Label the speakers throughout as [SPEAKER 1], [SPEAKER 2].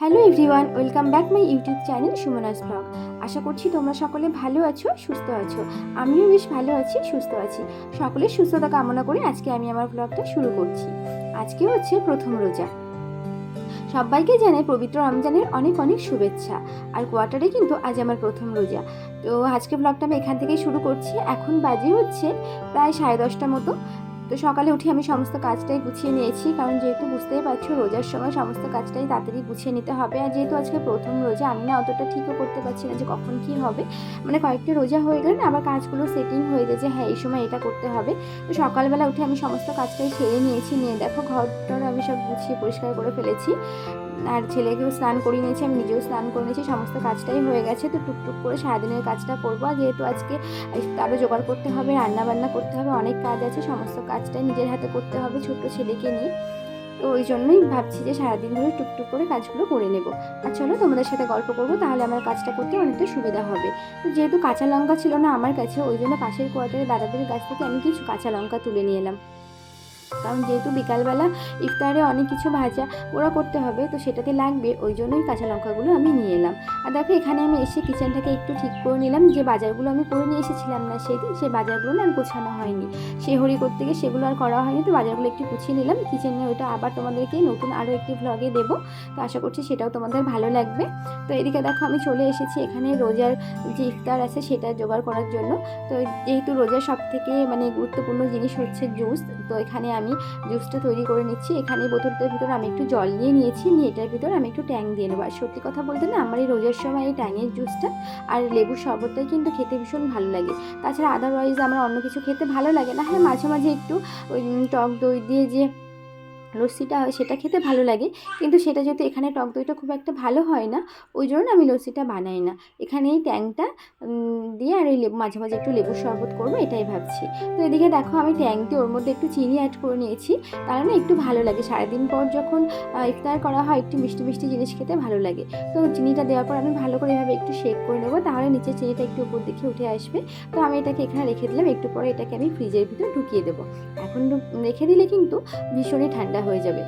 [SPEAKER 1] Hello everyone welcome back my YouTube channel Sumana's blog আশা করছি তোমরা সকলে ভালো আছো, সুস্থ আছো। আমিও বেশ ভালো আছি, সুস্থ আছি। সকলের সুস্থতা কামনা করে আজকে আমি আমার ব্লগটা শুরু করছি। আজকে হচ্ছে প্রথম রোজা। সবাইকে জানাই পবিত্র রমজানের অনেক অনেক শুভেচ্ছা। আর কোয়ার্টারে কিন্তু আজ আমার প্রথম রোজা। তো আজকে ব্লগটা আমি এখান থেকেই শুরু করছি। এখন বাজে হচ্ছে প্রায় সাড়ে দশটা মতো। তো সকালে উঠে আমি সমস্ত কাজটাই গুছিয়ে নিয়েছি, কারণ যেহেতু বুঝতেই পারছ রোজার সময় সমস্ত কাজটাই তাড়াতাড়ি গুছিয়ে নিতে হবে। আর যেহেতু আজকে প্রথম রোজা, আমি না অতটা ঠিকও করতে পারছি না যে কখন কী হবে। মানে কয়েকটা রোজা হয়ে গেলে না আবার কাজগুলো সেটিং হয়ে যায় যে হ্যাঁ এই সময় এটা করতে হবে। তো সকালবেলা উঠে আমি সমস্ত কাজটাই সেরে নিয়েছি। নিয়ে দেখো ঘরটার আমি সব গুছিয়ে পরিষ্কার করে ফেলেছি। আর ছেলেকেও স্নান করিয়ে নিয়েছি, আমি নিজেও স্নান করে নিয়েছি, সমস্ত কাজটাই হয়ে গেছে, তো টুকটুক করে সারাদিনের কাজটা করব। আর যেহেতু আজকে তারও জোগাড় করতে হবে, রান্নাবান্না করতে হবে, অনেক কাজ আছে, সমস্ত কাজটাই নিজের হাতে করতে হবে ছোট্ট ছেলেকে নিয়ে। তো ওই জন্যই ভাবছি যে সারাদিন ধরে টুকটুক করে কাজগুলো করে নেব। আর চলো তোমাদের সাথে গল্প করব, তাহলে আমার কাজটা করতে অনেকটা সুবিধা হবে। তো যেহেতু কাঁচা লঙ্কা ছিল না আমার কাছে, ওই জন্য পাশের কোয়ার্টারে দাদাদের কাছ থেকে আমি কিছু কাঁচা লঙ্কা তুলে নিয়ে এলাম। কারণ যেহেতু বিকালবেলা ইফতারে অনেক কিছু ভাজা ওরা করতে হবে, তো সেটাতে লাগবে, ওই জন্যই কাঁচা লঙ্কাগুলো আমি নিয়ে এলাম। আর দেখো, এখানে আমি এসে কিচেনটাকে একটু ঠিক করে নিলাম, যে বাজারগুলো আমি করে নিয়ে এসেছিলাম না, সেই দিন সেই বাজারগুলো না গোছানো হয়নি। সে হরি করতে গিয়ে সেগুলো আর করা হয়নি, তো বাজারগুলো একটু গুছিয়ে নিলাম। কিচেনে ওইটা আবার তোমাদেরকে নতুন আরও একটি ভ্লগে দেবো, তো আশা করছি সেটাও তোমাদের ভালো লাগবে। তো এদিকে দেখো, আমি চলে এসেছি এখানে রোজার যে ইফতার আছে, সেটা জোগাড় করার জন্য। তো যেহেতু রোজার সব থেকে মানে গুরুত্বপূর্ণ জিনিস হচ্ছে জুস, তো এখানে আমি জুসটা তৈরি করে নিচ্ছি। এখানে বোতলটার ভিতরে আমি একটু জল নিয়ে নিয়েছি। নিয়ে এটার ভিতরে আমি একটু ট্যাং দিয়ে নেব। আর সত্যি কথা বলতে না, আমার এই রোজার সময় এই ট্যাঙের জুসটা আর লেবুর শরবতটাই কিন্তু খেতে ভীষণ ভালো লাগে। তাছাড়া আদারওয়াইজ আমার অন্য কিছু খেতে ভালো লাগে না। হ্যাঁ মাঝে মাঝে একটু ওই টক দই দিয়ে যে লস্যিটা হয় সেটা খেতে ভালো লাগে। কিন্তু সেটা যেহেতু এখানে টক দইটা খুব একটা ভালো হয় না, ওই জন্য আমি লস্যিটা বানাই না। এখানে এই ট্যাংটা দিয়ে আর এই মাঝে মাঝে একটু লেবুর শরবত করব, এটাই ভাবছি। তো এদিকে দেখো আমি ট্যাং দিয়ে ওর মধ্যে একটু চিনি অ্যাড করে নিয়েছি। তাহলে না একটু ভালো লাগে। সারাদিন পর যখন ইফতার করা হয়, একটু মিষ্টি মিষ্টি জিনিস খেতে ভালো লাগে। তো চিনিটা দেওয়ার পর আমি ভালো করে এভাবে একটু শেক করে নেব, তাহলে নিচে চিনিটা একটু উপর দিকে উঠে আসবে। তো আমি এটাকে এখানে রেখে দিলাম, একটু পরে এটাকে আমি ফ্রিজের ভিতরে ঢুকিয়ে দেবো। এখন রেখে দিলে কিন্তু ভীষণই ঠান্ডা হয়ে যাবে।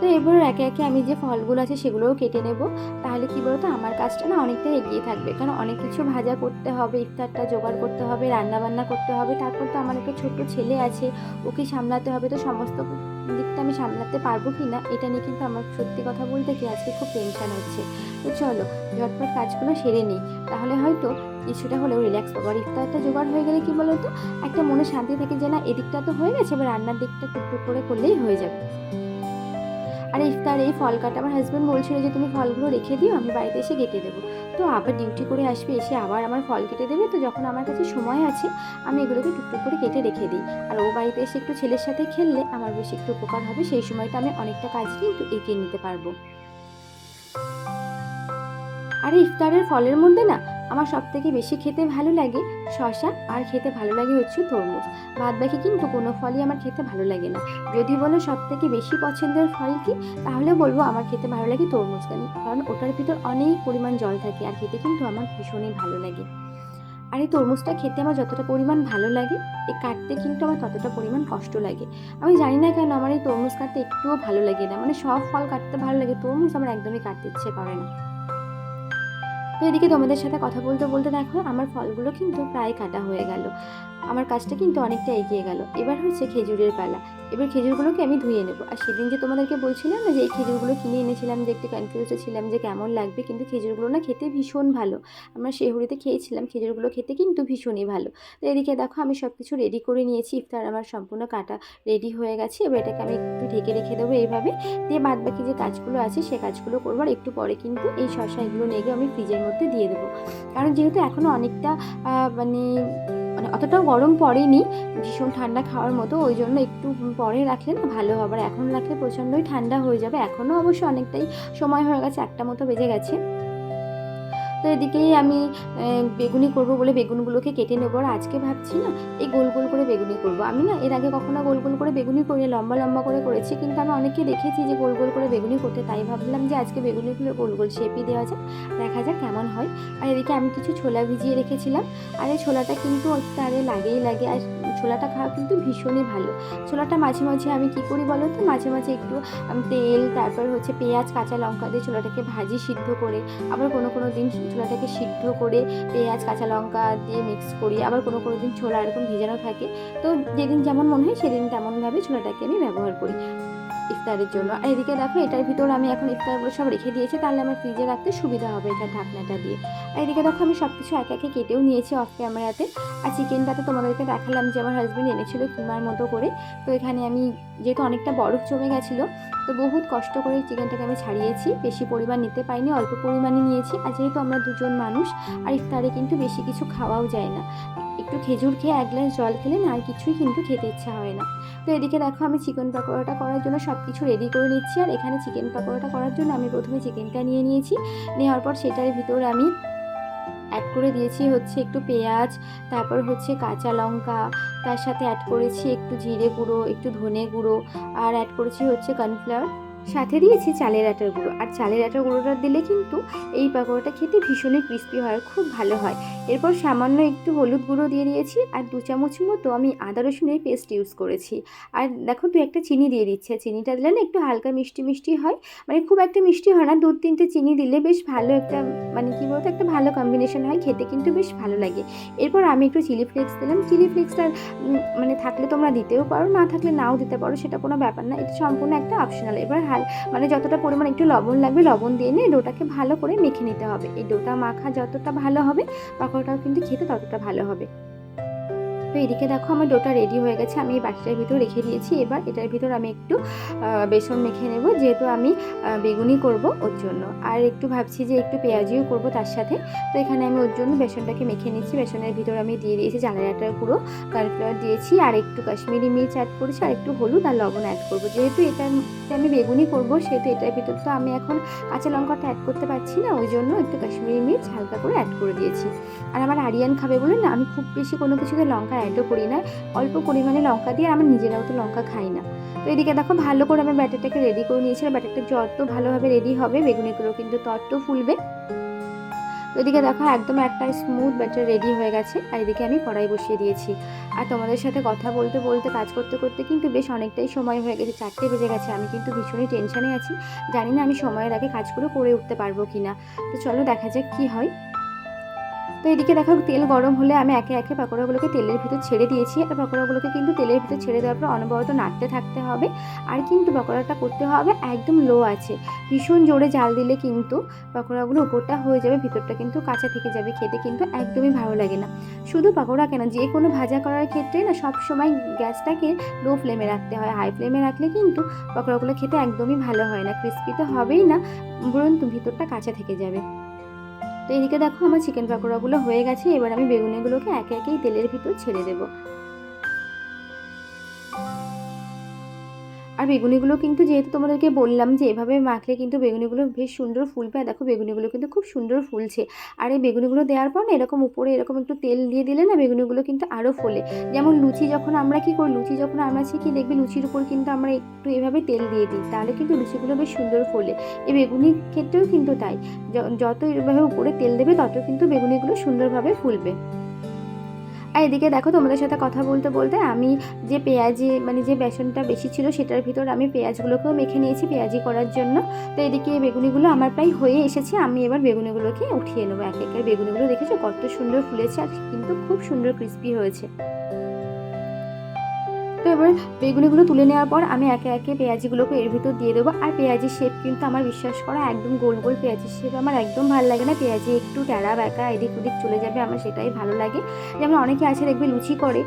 [SPEAKER 1] তো এবার একে একে আমি যে ফলগুলো আছে সেগুলোও কেটে নেব। তাহলে কি বলতো? আমার কাজটা না অনেকটা এগিয়ে থাকবে। কারণ অনেক কিছু ভাজা করতে হবে, ইফতারটা জোগাড় করতে হবে, রান্নাবান্না করতে হবে। তারপর তো আমার একটা ছোট্ট ছেলে আছে, ওকে সামলাতে হবে। তো সমস্ত দিকটা আমি সামলাতে পারব কি না এটা নিয়ে কিন্তু আমার সত্যি কথা বলতে কি আজকে খুব টেনশান হচ্ছে। তো চলো, ঝটপট কাজগুলো সেরে নিই। তাহলে হয়তো কিছুটা হলেও রিল্যাক্স পাবো আর ইফতারটা জোগাড় হয়ে গেলে কি বলো তো একটা মনে শান্তি থাকে যে না, এদিকটা তো হয়ে গেছে, এবার রান্নার দিকটা টুকটুক করে করলেই হয়ে যাবে। আর ইফতার, এই ফল কাটা। আমার হাজব্যান্ড বলছিল যে, তুমি ফলগুলো রেখে দিও, আমি বাড়িতে এসে কেটে দেবো। তো আবার ডিউটি করে আসবে, এসে আবার আমার ফল কেটে দেবে। তো যখন আমার কাছে সময় আছে, আমি এগুলোকে টুকটুক করে কেটে রেখে দিই। আর ও বাড়িতে এসে একটু ছেলের সাথে খেললে আমার বেশি একটু উপকার হবে। সেই সময়টা আমি অনেকটা কাজ কিন্তু এগিয়ে নিতে পারব। আর, ইফতারের ফলের মধ্যে না আমার সব থেকে বেশি খেতে ভালো লাগে শশা আর খেতে ভালো লাগে হচ্ছে তরমুজ। বাদ বাকি কিন্তু কোনো ফলই আমার খেতে ভালো লাগে না। যদি বলো সব থেকে বেশি পছন্দের ফল কি, তাহলে বলব আমার খেতে ভালো লাগে তরমুজ কেন- কারণ ওটার ভিতর অনেক পরিমাণ জল থাকে আর খেতে কিন্তু আমার ভীষণই ভালো লাগে। আর এই তরমুজটা খেতে আমার যতটা পরিমাণ ভালো লাগে এই কাটতে কিন্তু আমার ততটা পরিমাণ কষ্ট লাগে। আমি জানি না কেন আমার এই তরমুজ কাটতে একটুও ভালো লাগে না। মানে সব ফল কাটতে ভালো লাগে, তরমুজ আমার একদমই কাটতে ইচ্ছে করে না। তো এদিকে তোমাদের সাথে কথা বলতে বলতে দেখো, আমার ফলগুলো কিন্তু প্রায় কাটা হয়ে গেল। আমার কাজটা কিন্তু অনেকটা এগিয়ে গেল। এবার হচ্ছে খেজুরের পালা। এবার খেজুরগুলোকে আমি ধুয়ে নেব। আর সেদিন যে তোমাদেরকে বলছিলাম না যে এই খেজুরগুলো কিনে এনেছিলাম যে একটু কনফিউজে ছিলাম যে কেমন লাগবে, কিন্তু খেজুরগুলো না খেতে ভীষণ ভালো। আমরা শেহরিতে খেয়েছিলাম, খেজুরগুলো খেতে কিন্তু ভীষণই ভালো। তো এদিকে দেখো, আমি সব কিছু রেডি করে নিয়েছি। ইফতার আমার সম্পূর্ণ কাটা রেডি হয়ে গেছে। এবার এটাকে আমি একটু ঢেকে রেখে দেবো এইভাবে। দিয়ে বাদ বাকি যে কাজগুলো আছে, সে কাজগুলো করব। আর একটু পরে কিন্তু এই শশা এগুলো নিয়ে আমি ফ্রিজের মধ্যে দিয়ে দেবো। কারণ যেহেতু এখনও অনেকটা মানে মানে অতটাও গরম পড়েনি, ভীষণ ঠান্ডা খাওয়ার মতো, ওই জন্য একটু পরে রাখলে না ভালো হবে। আর এখন রাখলে প্রচণ্ডই ঠান্ডা হয়ে যাবে। এখনও অবশ্য অনেকটাই সময় হয়ে গেছে, একটা মতো বেজে গেছে। তো এদিকেই আমি বেগুনি করব বলে বেগুনগুলোকে কেটে নেব। আর আজকে ভাবছি না, এই গোল গোল করে বেগুনি করব। আমি না এর আগে কখনো গোল গোল করে বেগুনি করি, লম্বা লম্বা করে করেছি। কিন্তু আমি অনেককে দেখেছি যে গোল গোল করে বেগুনি করতে, তাই ভাবলাম যে আজকে বেগুনিগুলো গোল গোল শেপই দেওয়া যাক, দেখা যাক কেমন হয়। আর এদিকে আমি কিছু ছোলা ভিজিয়ে রেখেছিলাম। আর এই ছোলাটা কিন্তু তারে লাগেই লাগে। আর ছোলাটা খাওয়া কিন্তু ভীষণই ভালো। ছোলাটা মাঝে মাঝে আমি কি করি বলো তো? মাঝে মাঝে একটু তেল, তারপর হচ্ছে পেঁয়াজ, কাঁচা লঙ্কা দিয়ে ছোলাটাকে ভাজি সিদ্ধ করে, আবার কোনো কোনো দিন ছোলাটাকে সিদ্ধ করে পেঁয়াজ, কাঁচা লঙ্কা দিয়ে মিক্স করি, আবার কোনো কোনো দিন ছোলা এরকম ভেজানো থাকে। তো যেদিন যেমন মনে হয় সেদিন তেমনভাবে ছোলাটাকে আমি ব্যবহার করি। ইফতারের জন্য। আর এদিকে দেখো, এটার ভিতর আমি এখন ইফতারগুলো সব রেখে দিয়েছি, তাহলে আমার ফ্রিজে রাখতে সুবিধা হবে এটা ঢাকনাটা দিয়ে। আর এদিকে দেখো, আমি সব কিছু একে একে কেটেও নিয়েছি অফ ক্যামেরাতে আর চিকেনটা তো তোমাদেরকে দেখালাম যে আমার হাজব্যান্ড এনেছিল কিমার মতো করে। তো এখানে আমি যেহেতু অনেকটা বরফ জমে গেছিল, তো বহুত কষ্ট করে চিকেনটাকে আমি ছাড়িয়েছি। বেশি পরিমাণ নিতে পারিনি, অল্প পরিমাণে নিয়েছি। আর যেহেতু আমরা দুজন মানুষ, আর ইফতারে কিন্তু বেশি কিছু খাওয়াও যায় না। একটু খেজুর খেয়ে এক গ্লাস জল খেলে না আর কিছুই কিন্তু খেতে ইচ্ছা হয় না। তো এদিকে দেখো আমি চিকেন পকোড়াটা করার জন্য সব কিছু রেডি করে নিচ্ছি আর এখানে চিকেন পকোড়াটা করার জন্য আমি প্রথমে চিকেনটা নিয়ে নিয়েছি। নেওয়ার পর সেটার ভিতরে আমি অ্যাড করে দিয়েছি হচ্ছে একটু পেঁয়াজ, তারপর হচ্ছে কাঁচা লঙ্কা, তার সাথে অ্যাড করেছি একটু জিরে গুঁড়ো, একটু ধনে গুঁড়ো, আর অ্যাড করেছি হচ্ছে কর্নফ্লাওয়ার সাথে দিয়েছি চালের আটার গুঁড়ো। আর চালের আটার গুঁড়োটা দিলে কিন্তু এই পাকোড়াটা খেতে ভীষণই ক্রিস্পি হয় খুব ভালো হয়। এরপর সামান্য একটু হলুদ গুঁড়ো দিয়ে দিয়েছি আর দু চামচ মতো আমি আদা রসুনের পেস্ট ইউজ করেছি। আর দেখো দু একটা চিনি দিয়ে দিচ্ছে। চিনিটা দিলে না একটু হালকা মিষ্টি মিষ্টি হয়। মানে খুব একটা মিষ্টি হয় না, দু তিনটে চিনি দিলে বেশ ভালো একটা মানে কী বলতো, একটা ভালো কম্বিনেশন হয়, খেতে কিন্তু বেশ ভালো লাগে। এরপর আমি একটু চিলি ফ্লেক্স দিলাম। চিলি ফ্লেক্সটা মানে থাকলে তোমরা দিতেও পারো, না থাকলে নাও দিতে পারো, সেটা কোনো ব্যাপার না। এটা সম্পূর্ণ একটা অপশনাল এবার হাল মানে যতটা পরিমাণ একটু লবণ লাগবে, লবণ দিয়ে নিয়ে ডোটাকে ভালো করে মেখে নিতে হবে। এই ডোটা মাখা যতটা ভালো হবে, পাকোড়াটাও কিন্তু খেতে ততটা ভালো হবে। তো এদিকে দেখো আমার ডোটা রেডি হয়ে গেছে, আমি এই বাটিটার ভিতর রেখে দিয়েছি। এবার এটার ভিতর আমি একটু বেসন মেখে নেব, যেহেতু আমি বেগুনি করব ওর জন্য। আর একটু ভাবছি যে একটু পেঁয়াজিও করব তার সাথে। তো এখানে আমি ওর জন্য বেসনটাকে মেখে নিচ্ছি বেসনের ভিতর আমি দিয়ে দিয়েছি জালের আটার গুঁড়ো কর্নফ্লাওয়ার দিয়েছি। আর একটু কাশ্মীরি মির্চ অ্যাড করেছি, আর একটু হলুদ আর লবণ অ্যাড করব। যেহেতু এটা আমি বেগুনি করব, সেহেতু এটার ভিতর তো আমি এখন কাঁচা লঙ্কাটা অ্যাড করতে পারছি না, ওই জন্য একটু কাশ্মীরি মির্চ হালকা করে অ্যাড করে দিয়েছি। আর আমার আরিয়ান খাবে বলে না, আমি খুব বেশি কোনো কিছুতে লঙ্কা অ্যাডও করি না। অল্প পরিমাণে লঙ্কা দিয়ে আমার নিজেরাও তো লঙ্কা খাই না। তো এদিকে দেখো, ভালো করে আমি ব্যাটারটাকে রেডি করে নিয়েছি আর ব্যাটারটা যত ভালোভাবে রেডি হবে, বেগুনিগুলো কিন্তু তত ফুলবে। তো এদিকে দেখো, একদম একটা স্মুথ ব্যাটার রেডি হয়ে গেছে। আর এদিকে আমি কড়াই বসিয়ে দিয়েছি। আর তোমাদের সাথে কথা বলতে বলতে, কাজ করতে করতে কিন্তু বেশ অনেকটাই সময় হয়ে গেছে, চারটে বেজে গেছে। আমি কিন্তু ভীষণই টেনশনে আছি। জানি না আমি সময়ের আগে কাজগুলো করে উঠতে পারব কি না তো চলো দেখা যাক কী হয়। তো এদিকে দেখো, তেল গরম হলে আমি একে একে পাকোড়াগুলোকে তেলের ভিতর ছেড়ে দিয়েছি। আর পাকোড়াগুলোকে কিন্তু তেলের ভিতর ছেড়ে দেওয়ার পর অনবরত নাড়তে থাকতে হবে। আর কিন্তু পাকোড়াটা করতে হবে একদম লো আছে। ভীষণ জোরে জাল দিলে কিন্তু পাকোড়াগুলো উপরটা হয়ে যাবে, ভিতরটা কিন্তু কাঁচা থেকে যাবে। খেতে কিন্তু একদমই ভালো লাগে না। শুধু পাকোড়া কেন? যে কোনো ভাজা করার ক্ষেত্রে না সব সময় গ্যাসটাকে লো ফ্লেমে রাখতে হয়। হাই ফ্লেমে রাখলে কিন্তু পাকোড়াগুলো খেতে একদমই ভালো হয় না। ক্রিস্পি তো হবেই না বরঞ্চ ভিতরটা কাঁচা থেকে যাবে। তো এদিকে দেখো আমার চিকেন পাকোড়াগুলো হয়ে গেছে, এবার আমি বেগুনিগুলোকে একে একেই তেলের ভিতর ছেড়ে দেবো। বেগুনিগুলো কিন্তু যেহেতু তোমাদেরকে বললাম যে এভাবে মাখলে কিন্তু বেগুনিগুলো বেশ সুন্দর ফুলবে আর দেখো বেগুনিগুলো কিন্তু খুব সুন্দর ফুলছে। আর এই বেগুনিগুলো দেওয়ার পর না এরকম উপরে এরকম একটু তেল দিয়ে দিলে না বেগুনিগুলো কিন্তু আরও ফোলে। যেমন লুচি যখন আমরা কি করি, লুচি যখন আমরা শিখি দেখবি লুচির উপর কিন্তু আমরা একটু এভাবে তেল দিয়ে দিই, তাহলে কিন্তু লুচিগুলো বেশ সুন্দর ফোলে। এই বেগুনির ক্ষেত্রেও কিন্তু তাই। যত এভাবে উপরে তেল দেবে, তত কিন্তু বেগুনিগুলো সুন্দরভাবে ফুলবে। আর এদিকে দেখো, তোমাদের সাথে কথা বলতে বলতে আমি যে পেঁয়াজি মানে যে বেসনটা বেশি ছিল সেটার ভিতর আমি পেঁয়াজগুলোকেও মেখে নিয়েছি পেঁয়াজি করার জন্য। তো এদিকে বেগুনিগুলো আমার প্রায় হয়ে এসেছে, আমি এবার বেগুনিগুলোকে উঠিয়ে নেব। এক একের বেগুনিগুলো দেখেছ কত সুন্দর ফুলেছে আর কিন্তু খুব সুন্দর ক্রিস্পি হয়েছে। তো এবার বেগুনিগুলো তুলে নেওয়ার পর আমি একে একে পেঁয়াজিগুলোকে এর ভিতর দিয়ে দেবো। আর পেঁয়াজির শেপ কিন্তু আমার বিশ্বাস করা একদম গোল গোল পেঁয়াজির শেপ আমার একদম ভালো লাগে না। পেঁয়াজি একটু ট্যাড়া ব্যাকা এদিক ওদিক চলে যাবে, আমার সেটাই ভালো লাগে। যেমন অনেকে আছে দেখবে লুচি করে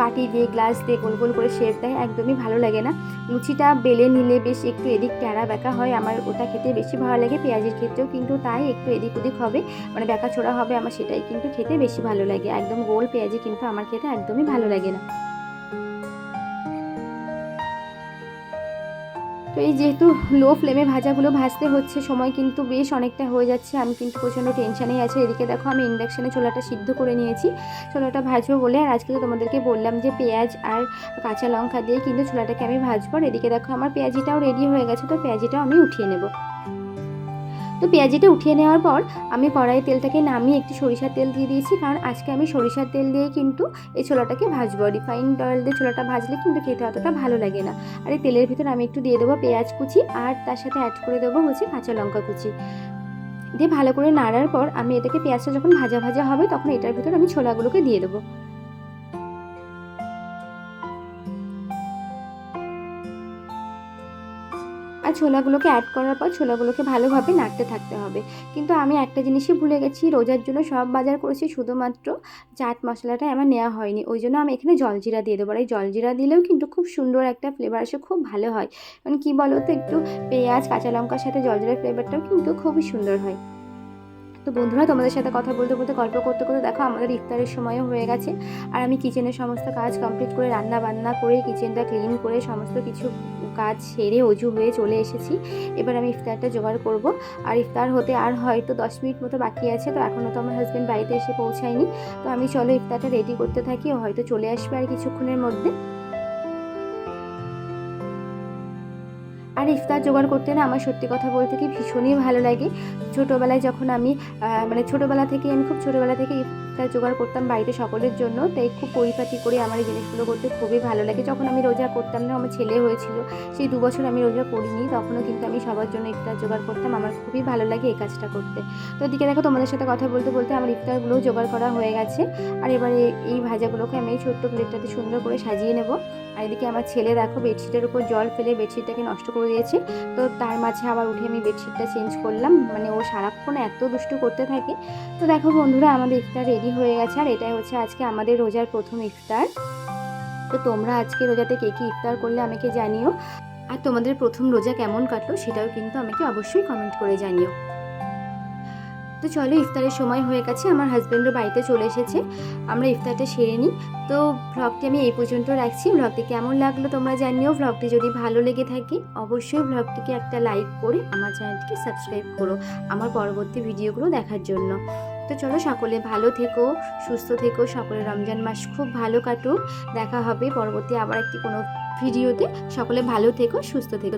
[SPEAKER 1] বাটি দিয়ে গ্লাস দিয়ে গোল গোল করে শেপ দেয়, একদমই ভালো লাগে না। লুচিটা বেলে নিলে বেশ একটু এদিক ট্যাড়া ব্যাকা হয়, আমার ওটা খেতে বেশি ভালো লাগে, পেঁয়াজির ক্ষেত্রেও কিন্তু তাই একটু এদিক ওদিক হবে মানে ব্যাকা ছোড়া হবে, আমার সেটাই কিন্তু খেতে বেশি ভালো লাগে। একদম গোল পেঁয়াজি কিন্তু আমার খেতে একদমই ভালো লাগে না। তো এই যেহেতু লো ফ্লেমে ভাজাগুলো ভাজতে হচ্ছে, সময় কিন্তু বেশ অনেকটা হয়ে যাচ্ছে। আমি কিন্তু প্রচণ্ড টেনশানেই আছে। এদিকে দেখো আমি ইন্ডাকশানে ছোলাটা সিদ্ধ করে নিয়েছি। ছোলাটা ভাজবো বলে আর আজকে তো তোমাদেরকে বললাম যে পেঁয়াজ আর কাঁচা লঙ্কা দিয়ে কিন্তু ছোলাটাকে আমি ভাজবো। আর এদিকে দেখো আমার পেঁয়াজিটাও রেডি হয়ে গেছে, তো পেঁয়াজিটাও আমি উঠিয়ে নেব। তো পেঁয়াজিটা উঠিয়ে নেওয়ার পর আমি কড়াই তেলটাকে নামিয়ে একটু সরিষার তেল দিয়ে দিয়েছি। কারণ আজকে আমি সরিষার তেল দিয়ে কিন্তু এই ছোলাটাকে ভাজবো রিফাইন্ড অয়েল দিয়ে ছোলাটা ভাজলে কিন্তু খেতে অতটা ভালো লাগে না। আর এই তেলের ভিতর আমি একটু দিয়ে দেবো পেঁয়াজ কুচি আর তার সাথে অ্যাড করে দেবো হচ্ছে কাঁচা লঙ্কা কুচি। দিয়ে ভালো করে নাড়ার পর আমি এটাকে পেঁয়াজটা যখন ভাজা ভাজা হবে তখন এটার ভিতর আমি ছোলাগুলোকে দিয়ে দেবো। ছোলাগুলোকে অ্যাড করার পর ছোলাগুলোকে ভালোভাবে নাড়তে থাকতে হবে। কিন্তু আমি একটা জিনিসই ভুলে গেছি, রোজার জন্য সব বাজার করেছি, শুধুমাত্র চাট মশলাটা আমার নেওয়া হয়নি। ওই জন্য আমি এখানে জলজিরা দিয়ে দেবো। আর এই জলজিরা দিলেও কিন্তু খুব সুন্দর একটা ফ্লেভার আসে, খুব ভালো হয়। কারণ কী বলো তো একটু পেঁয়াজ, কাঁচা লঙ্কার সাথে জলজিরার ফ্লেভারটাও কিন্তু খুবই সুন্দর হয়। তো বন্ধুরা, তোমাদের সাথে কথা বলতে বলতে, গল্প করতে করতে দেখো, আমাদের ইফতারের সময়ও হয়ে গেছে। আর আমি কিচেনের সমস্ত কাজ কমপ্লিট করে রান্না বান্না করে কিচেনটা ক্লিন করে, সমস্ত কিছু কাজ সেরে অজু হয়ে চলে এসেছি। এবার আমি ইফতারটা জোগাড় করব। আর ইফতার হতে আর হয়তো দশ মিনিট মতো বাকি আছে, তো এখনও তো আমার হাজব্যান্ড বাড়িতে এসে পৌঁছায়নি। তো আমি চলো ইফতারটা রেডি করতে থাকি হয়তো চলে আসবে আর কিছুক্ষণের মধ্যে। আর ইফতার জোগাড় করতে না আমার সত্যি কথা বলতে কি ভীষণই ভালো লাগে। ছোটোবেলায় যখন আমি মানে ছোটোবেলা থেকে, আমি খুব ছোটোবেলা থেকে ইফতার জোগাড় করতাম বাড়িতে সকলের জন্য, তাই খুব পরিপাটি করে আমার এই জিনিসগুলো করতে খুবই ভালো লাগে। যখন আমি রোজা করতাম না, আমার ছেলে হয়েছিল, সেই দু বছর আমি রোজা করিনি, তখনও কিন্তু আমি সবার জন্য ইফতার জোগাড় করতাম, আমার খুবই ভালো লাগে এই কাজটা করতে। তো এদিকে দেখো তোমাদের সাথে কথা বলতে বলতে আমার ইফতারগুলোও জোগাড় করা হয়ে গেছে, আর এবারে এই ভাজাগুলোকে আমি এই ছোট্ট প্লেটটাতে সুন্দর করে সাজিয়ে নেব। আর এদিকে আমার ছেলে দেখো বেডশিটের উপর জল ফেলে বেডশিটটাকে নষ্ট করে দিয়েছে। তো তার মাঝে আবার উঠে আমি বেডশিটটা চেঞ্জ করলাম। মানে ও সারাক্ষণ এত দুষ্টু করতে থাকে। তো দেখো বন্ধুরা, আমাদের ইফতার রেডি হয়ে গেছে। আর এটাই হচ্ছে আজকে আমাদের রোজার প্রথম ইফতার। তো তোমরা আজকে রোজাতে কে কী ইফতার করলে আমাকে জানিও। আর তোমাদের প্রথম রোজা কেমন কাটলো সেটাও কিন্তু আমাকে অবশ্যই কমেন্ট করে জানিও। তো চলো ইফতারের সময় হয়ে গেছে, আমার হাজব্যান্ডও বাড়িতে চলে এসেছে, আমরা ইফতারটা সেরে নিই। তো ভ্লগটি আমি এই পর্যন্ত রাখছি ভ্লগটি কেমন লাগল তোমরা জানিও ভ্লগটি যদি ভালো লেগে থাকে অবশ্যই ভ্লগটিকে একটা লাইক করে আমার চ্যানেলটিকে সাবস্ক্রাইব করো, আমার পরবর্তী ভিডিওগুলো দেখার জন্য। তো চলো সকলে ভালো থেকো, সুস্থ থেকো, সকলে রমজান মাস খুব ভালো কাটুক, দেখা হবে পরবর্তী আবার একটি কোনো ভিডিওতে, সকলে ভালো থেকো, সুস্থ থেকো।